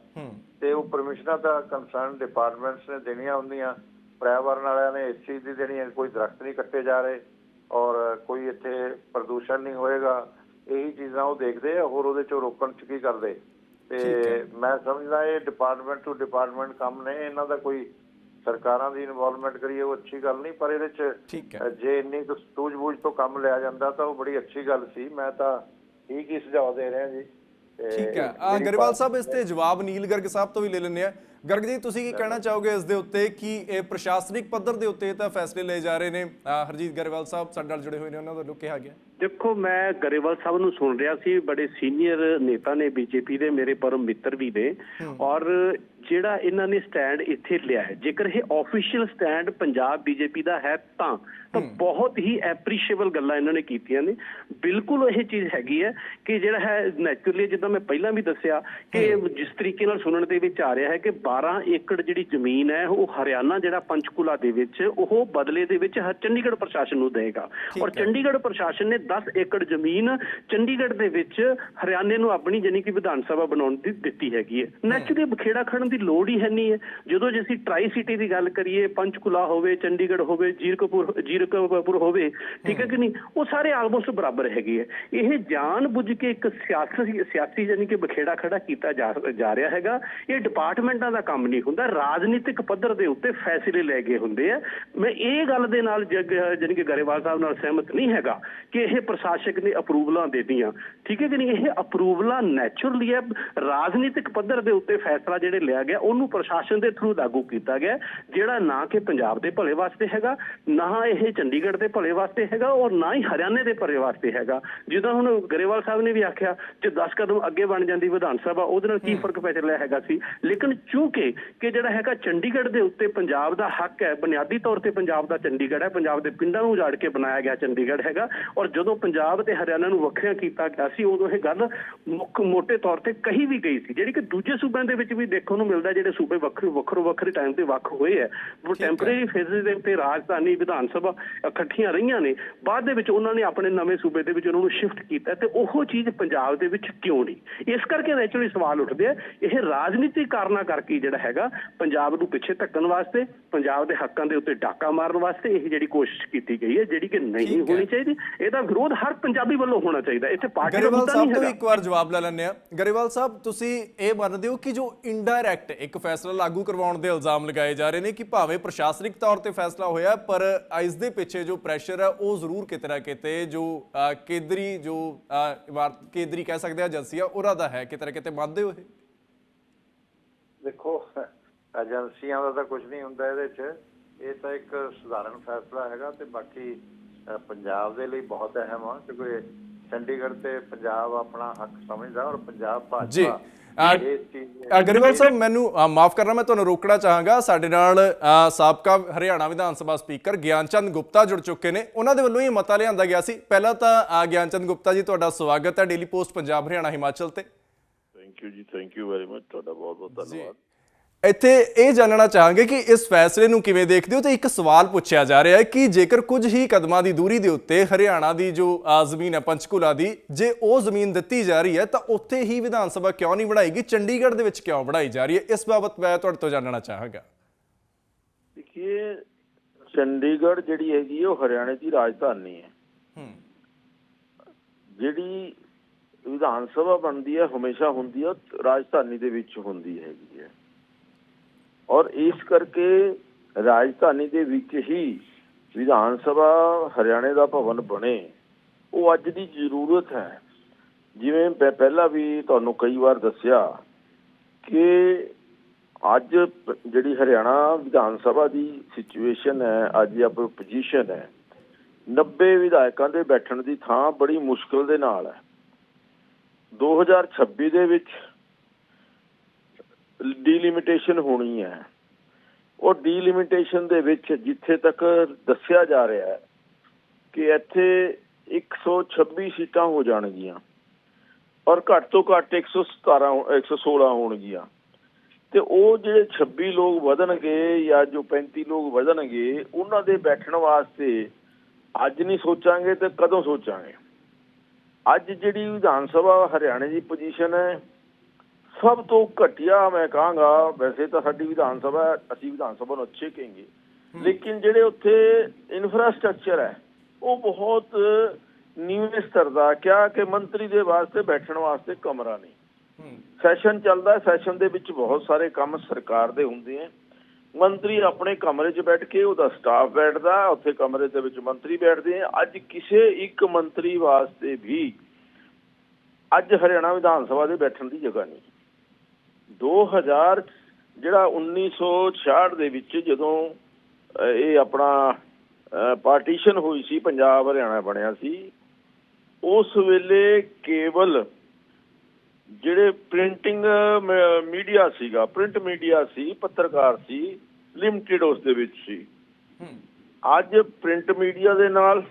S4: ਤੇ ਉਹ ਪਰਮਿਸ਼ਨਾਂ ਤਾਂ ਕੰਸਰਨ ਡਿਪਾਰਟਮੈਂਟਸ ਨੇ ਦੇਣੀਆਂ ਹੁੰਦੀਆਂ। ਪਰਿਆਵਰਨ ਵਾਲਿਆਂ ਨੇ ਇਸ ਚੀਜ਼ ਦੀ ਦੇਣੀ ਹੈ ਕੋਈ ਦਰਖਤ ਨਹੀਂ ਕੱਟੇ ਜਾ ਰਹੇ ਔਰ ਕੋਈ ਇੱਥੇ ਪ੍ਰਦੂਸ਼ਣ ਨਹੀਂ ਹੋਏਗਾ। ਇਹੀ ਚੀਜ਼ਾਂ ਉਹ ਦੇਖਦੇ ਆ ਹੋਰ ਉਹਦੇ ਚੋਂ ਰੋਕਣ ਚ ਕੀ ਕਰਦੇ? ਤੇ ਮੈਂ ਸਮਝਦਾ ਇਹ ਡਿਪਾਰਟਮੈਂਟ ਟੂ ਡਿਪਾਰਟਮੈਂਟ ਕੰਮ ਨੇ ਇਹਨਾਂ ਦਾ ਕੋਈ ਸਰਕਾਰਾਂ ਦੀ ਇਨਵੋਲਵਮੈਂਟ ਕਰੀਏ ਉਹ ਅੱਛੀ ਗੱਲ ਨਹੀਂ ਪਰ ਇਹਦੇ ਚ ਜੇ ਇੰਨੀ ਕੁ ਸੂਝ-ਬੂਝ ਤੋਂ ਕੰਮ ਲਿਆ ਜਾਂਦਾ ਤਾਂ ਉਹ ਬੜੀ ਅੱਛੀ ਗੱਲ ਸੀ। ਮੈਂ ਤਾਂ ਠੀਕ ਹੀ ਸੁਝਾਅ ਦੇ ਰਿਹਾ ਜੀ।
S1: ਠੀਕ ਹੈ। ਆ ਗਰੇਵਾਲ ਸਾਹਿਬ ਇਸ ਤੇ ਜਵਾਬ ਨੀਲ ਗਰਗ ਸਾਹਿਬ ਤੋਂ ਵੀ ਲੈ ਲੈਂਦੇ ਆ ਗਰਗ ਜੀ ਤੁਸੀਂ ਕੀ ਕਹਿਣਾ ਚਾਹੋਗੇ ਇਸ ਦੇ ਉੱਤੇ ਕਿ ਇਹ ਪ੍ਰਸ਼ਾਸਨਿਕ ਪੱਧਰ ਦੇ ਉੱਤੇ ਤਾਂ ਫੈਸਲੇ ਲਏ ਜਾ ਰਹੇ ਨੇ? ਹਰਜੀਤ ਗਰੇਵਾਲ ਸਾਹਿਬ ਸਾਡੇ ਨਾਲ ਜੁੜੇ ਹੋਏ ਨੇ ਉਹਨਾਂ ਵੱਲੋਂ ਕਿਹਾ ਗਿਆ।
S3: ਦੇਖੋ ਮੈਂ ਗਰੇਵਾਲ ਸਾਹਿਬ ਨੂੰ ਸੁਣ ਰਿਹਾ ਸੀ। ਬੜੇ ਸੀਨੀਅਰ ਨੇਤਾ ਨੇ ਬੀਜੇਪੀ ਦੇ ਮੇਰੇ ਪਰਮ ਮਿੱਤਰ ਵੀ ਨੇ। ਔਰ ਜਿਹੜਾ ਇਹਨਾਂ ਨੇ ਸਟੈਂਡ ਇੱਥੇ ਲਿਆ ਹੈ। ਜੇਕਰ ਇਹ ਆਫੀਸ਼ੀਅਲ ਸਟੈਂਡ ਪੰਜਾਬ ਬੀਜੇਪੀ ਦਾ ਹੈ ਤਾਂ ਤਾਂ ਬਹੁਤ ਹੀ ਐਪਰੀਸ਼ੀਏਬਲ ਗੱਲਾਂ ਇਹਨਾਂ ਨੇ ਕੀਤੀਆਂ ਨੇ। ਬਿਲਕੁਲ ਇਹ ਚੀਜ਼ ਹੈਗੀ ਹੈ ਕਿ ਜਿਹੜਾ ਹੈ ਨੈਚੁਰਲੀ ਜਿੱਦਾਂ ਮੈਂ ਪਹਿਲਾਂ ਵੀ ਦੱਸਿਆ ਕਿ ਜਿਸ ਤਰੀਕੇ ਨਾਲ ਸੁਣਨ ਦੇ ਵਿੱਚ ਆ ਰਿਹਾ ਹੈ ਕਿ 12 ਏਕੜ ਜਿਹੜੀ ਜ਼ਮੀਨ ਹੈ ਉਹ ਹਰਿਆਣਾ ਜਿਹੜਾ ਪੰਚਕੂਲਾ ਦੇ ਵਿੱਚ ਉਹ ਬਦਲੇ ਦੇ ਵਿੱਚ ਚੰਡੀਗੜ੍ਹ ਪ੍ਰਸ਼ਾਸਨ ਨੂੰ ਦੇਗਾ ਔਰ ਚੰਡੀਗੜ੍ਹ ਪ੍ਰਸ਼ਾਸਨ ਨੇ 10 ਏਕੜ ਜ਼ਮੀਨ ਚੰਡੀਗੜ੍ਹ ਦੇ ਵਿੱਚ ਹਰਿਆਣੇ ਨੂੰ ਆਪਣੀ ਜਾਨੀ ਕਿ ਵਿਧਾਨ ਸਭਾ ਬਣਾਉਣ ਦੀ ਦਿੱਤੀ ਹੈਗੀ ਹੈ। ਨੈਚੁਰਲੀ ਬਖੇੜਾ ਖੜਨ ਦੀ ਲੋੜ ਹੀ ਹੈ ਨਹੀਂ ਹੈ। ਜਦੋਂ ਜੇ ਅਸੀਂ ਟਰਾਈ ਸਿਟੀ ਦੀ ਗੱਲ ਕਰੀਏ ਪੰਚਕੂਲਾ ਹੋਵੇ ਚੰਡੀਗੜ੍ਹ ਹੋਵੇ ਜੀਰਕਪੁਰ ਜੀਰਕਪੁਰ ਹੋਵੇ ਠੀਕ ਹੈ ਕਿ ਨਹੀਂ? ਉਹ ਸਾਰੇ ਆਲਮੋਸਟ ਬਰਾਬਰ ਹੈਗੇ ਹੈ। ਇਹ ਜਾਣ ਬੁੱਝ ਕੇ ਇੱਕ ਸਿਆਸੀ ਸਿਆਸੀ ਜਾਨੀ ਕਿ ਬਖੇੜਾ ਖੜਾ ਕੀਤਾ ਜਾ ਰਿਹਾ ਹੈਗਾ। ਇਹ ਡਿਪਾਰਟਮੈਂਟਾਂ ਦਾ ਦਾ ਕੰਮ ਨਹੀਂ ਹੁੰਦਾ। ਰਾਜਨੀਤਿਕ ਪੱਧਰ ਦੇ ਉੱਤੇ ਫੈਸਲੇ ਲੈ ਗਏ ਹੁੰਦੇ ਆ। ਮੈਂ ਇਹ ਗੱਲ ਦੇ ਨਾਲ ਜਾਣੀ ਕਿ ਗਰੇਵਾਲ ਸਾਹਿਬ ਨਾਲ ਸਹਿਮਤ ਨਹੀਂ ਹੈਗਾ ਕਿ ਇਹ ਪ੍ਰਸ਼ਾਸਕ ਨੇ ਅਪਰੂਵਲਾਂ ਦੇਤੀਆਂ। ਠੀਕ ਹੈ ਕਿ ਨਹੀਂ? ਇਹ ਅਪਰੂਵਲਾਂ ਨੈਚੁਰਲੀ ਹੈ। ਰਾਜਨੀਤਿਕ ਪੱਧਰ ਦੇ ਉੱਤੇ ਫੈਸਲਾ ਜਿਹੜੇ ਲਿਆ ਗਿਆ। ਉਹਨੂੰ ਪ੍ਰਸ਼ਾਸਨ ਦੇ ਥਰੂ ਲਾਗੂ ਕੀਤਾ ਗਿਆ ਜਿਹੜਾ ਨਾ ਕਿ ਪੰਜਾਬ ਦੇ ਭਲੇ ਵਾਸਤੇ ਹੈਗਾ ਨਾ ਇਹ ਚੰਡੀਗੜ੍ਹ ਦੇ ਭਲੇ ਵਾਸਤੇ ਹੈਗਾ ਔਰ ਨਾ ਹੀ ਹਰਿਆਣੇ ਦੇ ਭਲੇ ਵਾਸਤੇ ਹੈਗਾ। ਜਿੱਦਾਂ ਹੁਣ ਗਰੇਵਾਲ ਸਾਹਿਬ ਨੇ ਵੀ ਆਖਿਆ ਕਿ 10 ਕਦਮ ਅੱਗੇ ਬਣ ਜਾਂਦੀ ਵਿਧਾਨ ਸਭਾ ਉਹਦੇ ਨਾਲ ਕੀ ਫ਼ਰਕ ਪੈ ਚੱਲਿਆ ਹੈਗਾ ਸੀ। ਲੇਕਿਨ ਚੂੰਕਿ ਕਿ ਜਿਹੜਾ ਹੈਗਾ ਚੰਡੀਗੜ੍ਹ ਦੇ ਉੱਤੇ ਪੰਜਾਬ ਦਾ ਹੱਕ ਹੈ ਬੁਨਿਆਦੀ ਤੌਰ ਤੇ ਪੰਜਾਬ ਦਾ ਚੰਡੀਗੜ੍ਹ ਹੈ ਪੰਜਾਬ ਦੇ ਪਿੰਡਾਂ ਨੂੰ ਉਜਾੜ ਕੇ ਬਣਾਇਆ ਗਿਆ ਚੰਡੀਗੜ੍ਹ ਹੈਗਾ ਔਰ ਜਦੋਂ ਪੰਜਾਬ ਤੇ ਹਰਿਆਣਾ ਨੂੰ ਵੱਖਰਿਆ ਕੀਤਾ ਗਿਆ ਸੀ ਉਦੋਂ ਇਹ ਗੱਲ ਮੁੱਖ ਮੋٹے ਤੌਰ ਤੇ ਕਹੀ ਵੀ ਗਈ ਸੀ। ਜਿਹੜੀ ਕਿ ਦੂਜੇ ਸੂਬਿਆਂ ਦੇ ਵਿੱਚ ਵੀ ਦੇਖਣ ਨੂੰ ਮਿਲਦਾ ਜਿਹੜੇ ਸੂਬੇ ਵੱਖਰੇ ਵੱਖਰੋ ਵੱਖਰੇ ਟਾਈਮ ਤੇ ਵੱਖ ਹੋਏ ਹੈ। ਉਹ
S1: ਹੈ।
S3: ਟੈਂਪਰੇਰੀ ਫੇਜ਼ਸ ਦੇ ਉੱਤੇ ਰਾਜਧਾਨੀ ਵਿਧਾਨ ਸਭਾ ਇਕੱਠੀਆਂ ਰਹੀਆਂ ਨੇ। ਬਾਅਦ ਦੇ ਵਿੱਚ ਉਹਨਾਂ ਨੇ ਆਪਣੇ ਨਵੇਂ ਸੂਬੇ ਦੇ ਵਿੱਚ ਉਹਨਾਂ ਨੂੰ ਸ਼ਿਫਟ ਕੀਤਾ ਤੇ ਉਹ ਚੀਜ਼ ਪੰਜਾਬ ਦੇ ਵਿੱਚ ਕਿਉਂ ਨਹੀਂ? ਇਸ ਕਰਕੇ ਨੈਚੁਰਲੀ ਸਵਾਲ ਉੱਠਦੇ ਆ ਇਹ ਰਾਜਨੀਤਿਕ ਕਾਰਨਾਂ ਕਰਕੇ ਹੀ ਜਿਹੜਾ ਹੈਗਾ ਪੰਜਾਬ ਨੂੰ ਪਿੱਛੇ ਧੱਕਣ ਵਾਸਤੇ ਪੰਜਾਬ ਦੇ ਹੱਕਾਂ ਦੇ ਉੱਤੇ ਡਾਕਾ ਮਾਰਨ ਵਾਸਤੇ ਇਹ ਜਿਹੜੀ ਕੋਸ਼ਿਸ਼ ਕੀਤੀ ਗਈ ਹੈ ਜਿਹੜੀ ਕਿ ਨਹੀਂ
S1: ਹੈ।
S3: ਹੋਣੀ ਚਾਹੀਦੀ। ਇਹਦਾ ਵਿਰੋਧ ਹਰ ਪੰਜਾਬੀ ਵੱਲੋਂ ਹੋਣਾ ਚਾਹੀਦਾ। ਇੱਥੇ ਪਾਰਟੀ ਦਾ
S1: ਗਰੇਵਾਲ ਸਾਹਿਬ
S3: ਨਹੀਂ
S1: ਤੋਂ
S3: ਹੈਗਾ।
S1: ਇੱਕ ਵਾਰ ਜਵਾਬ ਲੈ ਲੈਂਦੇ ਆ ਗਰੇਵਾਲ ਸਾਹਿਬ ਤੁਸੀਂ ਇਹ ਮੰਨਦੇ ਹੋ ਕਿ ਜੋ ਇਨਡਾਇਰੈਕਟ ਇੱਕ ਫੈਸਲਾ ਲਾਗੂ ਕਰਵਾਉਣ ਦੇ ਇਲਜ਼ਾਮ ਲਗਾਏ ਜਾ ਰਹੇ ਨੇ ਕਿ ਭਾਵੇਂ ਪ੍ਰਸ਼ਾਸਨਿਕ ਤੌਰ ਤੇ ਫੈਸਲਾ ਹੋਇਆ ਪਰ ਇਸ ਦੇ ਪਿੱਛੇ ਜੋ ਪ੍ਰੈਸ਼ਰ ਹੈ ਉਹ ਜ਼ਰੂਰ ਕਿਤੇ ਨਾ ਕਿਤੇ ਜੋ ਕੇਂਦਰੀ ਜੋ ਇਮਾਰਤ ਕੇਂਦਰੀ ਕਹਿ ਸਕਦੇ ਆ ਏਜੰਸੀ ਆ ਉਹਨਾਂ ਦਾ ਹੈ। ਕਿਤੇ ਨਾ ਕਿਤੇ ਮੰਨਦੇ ਹੋ ਇਹ?
S4: ਦੇਖੋ ਏਜੰਸੀਆਂ ਦਾ ਤਾਂ ਕੁਝ ਨਹੀਂ ਹੁੰਦਾ ਇਹਦੇ 'ਚ। ਇਹ ਤਾਂ ਇੱਕ ਸਧਾਰਨ ਫੈਸਲਾ ਹੈਗਾ ਤੇ ਬਾਕੀ ਪੰਜਾਬ ਦੇ ਲਈ ਬਹੁਤ ਅਹਿਮ ਆ ਕਿਉਂਕਿ ਚੰਡੀਗੜ੍ਹ ਤੇ ਪੰਜਾਬ ਆਪਣਾ ਹੱਕ ਸਮਝਦਾ ਔਰ ਪੰਜਾਬ ਭਾਜਪਾ
S1: ਅ,
S4: ਇਸ ਚੀਜ਼ ਦੇ-
S1: ਅ, ਗਰੇਵਾਲ ਸਾਹਿਬ ਮੈਨੂੰ ਮਾਫ ਕਰਨਾ ਮੈਂ ਤੁਹਾਨੂੰ ਰੋਕਣਾ ਚਾਹਾਂਗਾ। ਸਾਡੇ ਨਾਲ ਸਾਬਕਾ ਹਰਿਆਣਾ ਵਿਧਾਨ ਸਭਾ ਸਪੀਕਰ ਗਿਆਨਚੰਦ ਗੁਪਤਾ ਜੁੜ ਚੁੱਕੇ ਨੇ। ਉਹਨਾਂ ਦੇ ਵੱਲੋਂ ਹੀ ਇਹ ਮਤਾ ਲਿਆਂਦਾ ਗਿਆ ਸੀ। ਪਹਿਲਾਂ ਤਾਂ ਗਿਆਨਚੰਦ ਗੁਪਤਾ ਜੀ ਤੁਹਾਡਾ ਸਵਾਗਤ ਹੈ ਡੇਲੀ ਪੋਸਟ ਪੰਜਾਬ ਹਰਿਆਣਾ ਹਿਮਾਚਲ ਤੇ।
S5: ਥੈਂਕ ਯੂ ਜੀ ਥੈਂਕ ਯੂ ਵੈਰੀ ਮਚ ਤੁਹਾਡਾ ਬਹੁਤ ਬਹੁਤ ਧੰਨਵਾਦ।
S1: ਇੱਥੇ ਇਹ ਜਾਣਨਾ ਚਾਹਾਂਗੇ ਕਿ ਇਸ ਫੈਸਲੇ ਨੂੰ ਕਿਵੇਂ ਦੇਖਦੇ ਹੋ ਤੇ ਇੱਕ ਸਵਾਲ ਪੁੱਛਿਆ ਜਾ ਰਿਹਾ ਹੈ ਕਿ ਜੇਕਰ ਕੁਝ ਹੀ ਕਦਮਾਂ ਦੀ ਦੂਰੀ ਦੇ ਉੱਤੇ ਹਰਿਆਣਾ ਦੀ ਜੋ ਜ਼ਮੀਨ ਹੈ ਪੰਚਕੂਲਾ ਦੀ ਜੇ ਉਹ ਜ਼ਮੀਨ ਦਿੱਤੀ ਜਾ ਰਹੀ ਹੈ ਤਾਂ ਉੱਥੇ ਹੀ ਵਿਧਾਨ ਸਭਾ ਕਿਉਂ ਨਹੀਂ ਬਣਾਏਗੀ ਚੰਡੀਗੜ੍ਹ ਦੇ ਵਿੱਚ ਕਿਉਂ ਬਣਾਈ ਜਾ ਰਹੀ ਹੈ? ਇਸ ਬਾਬਤ ਮੈਂ ਤੁਹਾਡੇ ਤੋਂ ਜਾਣਨਾ ਚਾਹਾਂਗਾ।
S5: ਦੇਖੀਏ ਚੰਡੀਗੜ੍ਹ ਜਿਹੜੀ ਹੈਗੀ ਉਹ ਹਰਿਆਣੇ ਦੀ ਰਾਜਧਾਨੀ ਹੈ।
S1: ਹੂੰ।
S5: ਜਿਹੜੀ ਵਿਧਾਨ ਸਭਾ ਬਣਦੀ ਹੈ ਹਮੇਸ਼ਾ ਹੁੰਦੀ ਹੈ ਰਾਜਧਾਨੀ ਦੇ ਵਿੱਚ ਹੁੰਦੀ ਹੈਗੀ ਹੈ। ਔਰ ਇਸ ਕਰਕੇ ਰਾਜਧਾਨੀ ਦੇ ਵਿੱਚ ਹੀ ਵਿਧਾਨ ਸਭਾ ਹਰਿਆਣੇ ਦਾ ਭਵਨ ਬਣੇ। ਉਹ ਅੱਜ ਦੀ ਜ਼ਰੂਰਤ ਹੈ। ਜਿਵੇਂ ਪਹਿਲਾਂ ਵੀ ਤੁਹਾਨੂੰ ਕਈ ਵਾਰ ਦੱਸਿਆ ਕਿ ਅੱਜ ਜਿਹੜੀ ਹਰਿਆਣਾ ਵਿਧਾਨ ਸਭਾ ਦੀ ਸਿਚੁਏਸ਼ਨ ਹੈ, ਅੱਜ ਆਪਣੀ ਪੋਜੀਸ਼ਨ ਹੈ 90 ਵਿਧਾਇਕਾਂ ਦੇ ਬੈਠਣ ਦੀ ਥਾਂ ਬੜੀ ਮੁਸ਼ਕਲ ਦੇ ਨਾਲ ਹੈ। 2026 ਦੇ ਵਿੱਚ ਡੀਲਿਮਿਟੇਸ਼ਨ ਹੋਣੀ ਹੈ। ਉਹ ਡੀਲਿਮਿਟੇਸ਼ਨ ਦੇ ਵਿੱਚ ਜਿੱਥੇ ਤੱਕ ਦੱਸਿਆ ਜਾ ਰਿਹਾ ਹੈ ਕਿ ਇੱਥੇ 126 ਸੀਟਾਂ ਹੋ ਜਾਣਗੀਆਂ ਔਰ ਘੱਟ ਤੋਂ ਘੱਟ 117 116 ਹੋਣਗੀਆਂ। ਤੇ ਉਹ ਜਿਹੜੇ 26 ਲੋਕ ਵਧਣਗੇ ਜਾਂ ਜੋ 35 ਲੋਕ ਵਧਣਗੇ, ਉਹਨਾਂ ਦੇ ਬੈਠਣ ਵਾਸਤੇ ਅੱਜ ਨਹੀਂ ਸੋਚਾਂਗੇ ਤੇ ਕਦੋਂ ਸੋਚਾਂਗੇ? ਅੱਜ ਜਿਹੜੀ ਵਿਧਾਨ ਸਭਾ ਹਰਿਆਣੇ ਦੀ ਪੋਜੀਸ਼ਨ ਹੈ ਸਭ ਤੋਂ ਘਟੀਆ ਮੈਂ ਕਹਾਂਗਾ ਵੈਸੇ ਤਾਂ ਸਾਡੀ ਵਿਧਾਨ ਸਭਾ ਅਸੀਂ ਵਿਧਾਨ ਸਭਾ ਨੂੰ ਅੱਛੇ ਕਹਾਂਗੇ। ਲੇਕਿਨ ਜਿਹੜੇ ਉੱਥੇ ਇਨਫਰਾਸਟ੍ਰਕਚਰ ਹੈ ਉਹ ਬਹੁਤ ਨੀਵੇਂ ਸਤਰ ਦਾ ਕਿਹਾ ਕਿ ਮੰਤਰੀ ਦੇ ਵਾਸਤੇ ਬੈਠਣ ਵਾਸਤੇ ਕਮਰਾ ਨਹੀਂ। ਸੈਸ਼ਨ ਚੱਲਦਾ ਹੈ, ਸੈਸ਼ਨ ਦੇ ਵਿੱਚ ਬਹੁਤ ਸਾਰੇ ਕੰਮ ਸਰਕਾਰ ਦੇ ਹੁੰਦੇ ਆ ਮੰਤਰੀ ਆਪਣੇ ਕਮਰੇ 'ਚ ਬੈਠ ਕੇ ਉਹਦਾ ਸਟਾਫ ਬੈਠਦਾ ਉੱਥੇ ਕਮਰੇ ਦੇ ਵਿੱਚ ਮੰਤਰੀ ਬੈਠਦੇ ਆ ਅੱਜ ਕਿਸੇ ਇੱਕ ਮੰਤਰੀ ਵਾਸਤੇ ਵੀ ਅੱਜ ਹਰਿਆਣਾ ਵਿਧਾਨ ਸਭਾ ਦੇ ਬੈਠਣ ਦੀ ਜਗ੍ਹਾ ਨਹੀਂ। 2000 ਜਿਹੜਾ 1966 ਦੇ ਵਿੱਚ ਜਦੋਂ ਇਹ ਆਪਣਾ ਪਾਰਟੀਸ਼ਨ ਹੋਈ ਸੀ ਪੰਜਾਬ ਹਰਿਆਣਾ ਬਣਿਆ ਸੀ ਉਸ ਵੇਲੇ ਕੇਵਲ ਜਿਹੜੇ ਪ੍ਰਿੰਟਿੰਗ ਮੀਡੀਆ ਸੀਗਾ ਪ੍ਰਿੰਟ ਮੀਡੀਆ ਸੀ ਪੱਤਰਕਾਰ ਸੀ ਲਿਮਟਿਡ ਉਸ ਦੇ ਵਿੱਚ ਸੀ। ਅੱਜ ਪ੍ਰਿੰਟ ਮੀਡੀਆ ਦੇ ਨਾਲ